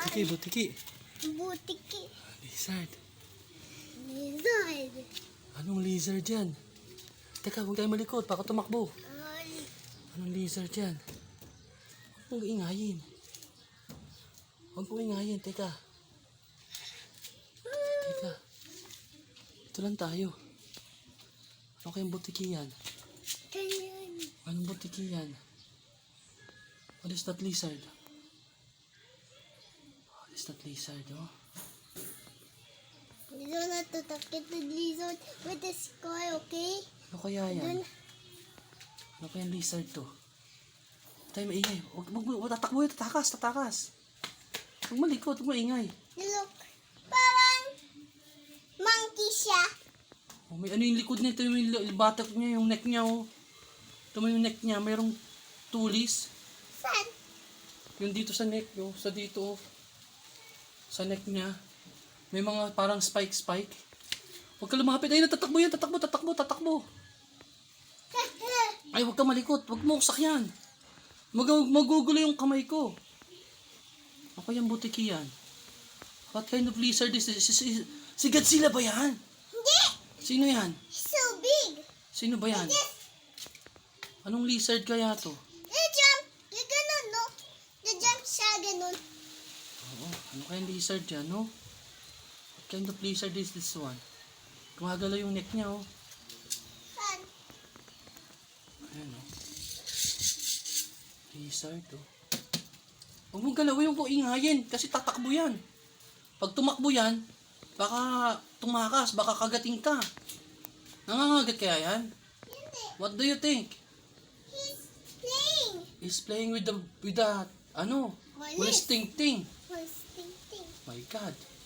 Butiki, butiki. Butiki. Lizard. Lizard. Anong lizard yan? Teka, huwag tayo malikot. Baka tumakbo. Ay, Anong lizard yan? Huwag mong ingayin. Huwag mong ingayin. Teka. Teka. Ito lang tayo. Ano kayang butiki yan? Anong butiki yan? What is that lizard? What is that lizard, oh? We don't have to talk to the lizard with the sky, okay? Ano kaya yan? Then, Ano kayang lizard to? Tayo maingay. Huwag, huwag, tatakbo yun. Tatakas, tatakas. Huwag malikot, huwag maingay. look. Parang monkey siya. Oh, may ano yung likod niya, ito yung batok niya, yung neck niya, oh. Ito mo yung neck niya, mayroong tulis. Saan? Yung dito sa neck, oh, sa dito, oh. Sa neck niya. May mga parang spike-spike. Huwag ka lumapit. Ay, natatakbo yan, tatakbo, tatakbo, tatakbo. Ay, huwag ka malikot. Huwag mo sakyan. Mag magugulo yung kamay ko. Ako yung butiki yan. What kind of lizard is this? Si, si, si Godzilla ba yan? Hindi! Sino yan? So big! Sino ba yan? Anong lizard kaya to? The jump! Yung ganun, no? The jump siya, ganun. Oo, ano kayang lizard yan, no? What kind of lizard is this one? Gumagalaw yung neck niya, oh. Saan? Ayan, oh. Lizard, oh. Huwag mong galawin kung ingayin, kasi tatakbo yan. Pag tumakbo yan, baka tumakas, baka kagating ka. Nangangagat kaya yan? Hindi. What do you think? He's playing. He's playing with the, with the, ano, Walis. walis ting ting. my God.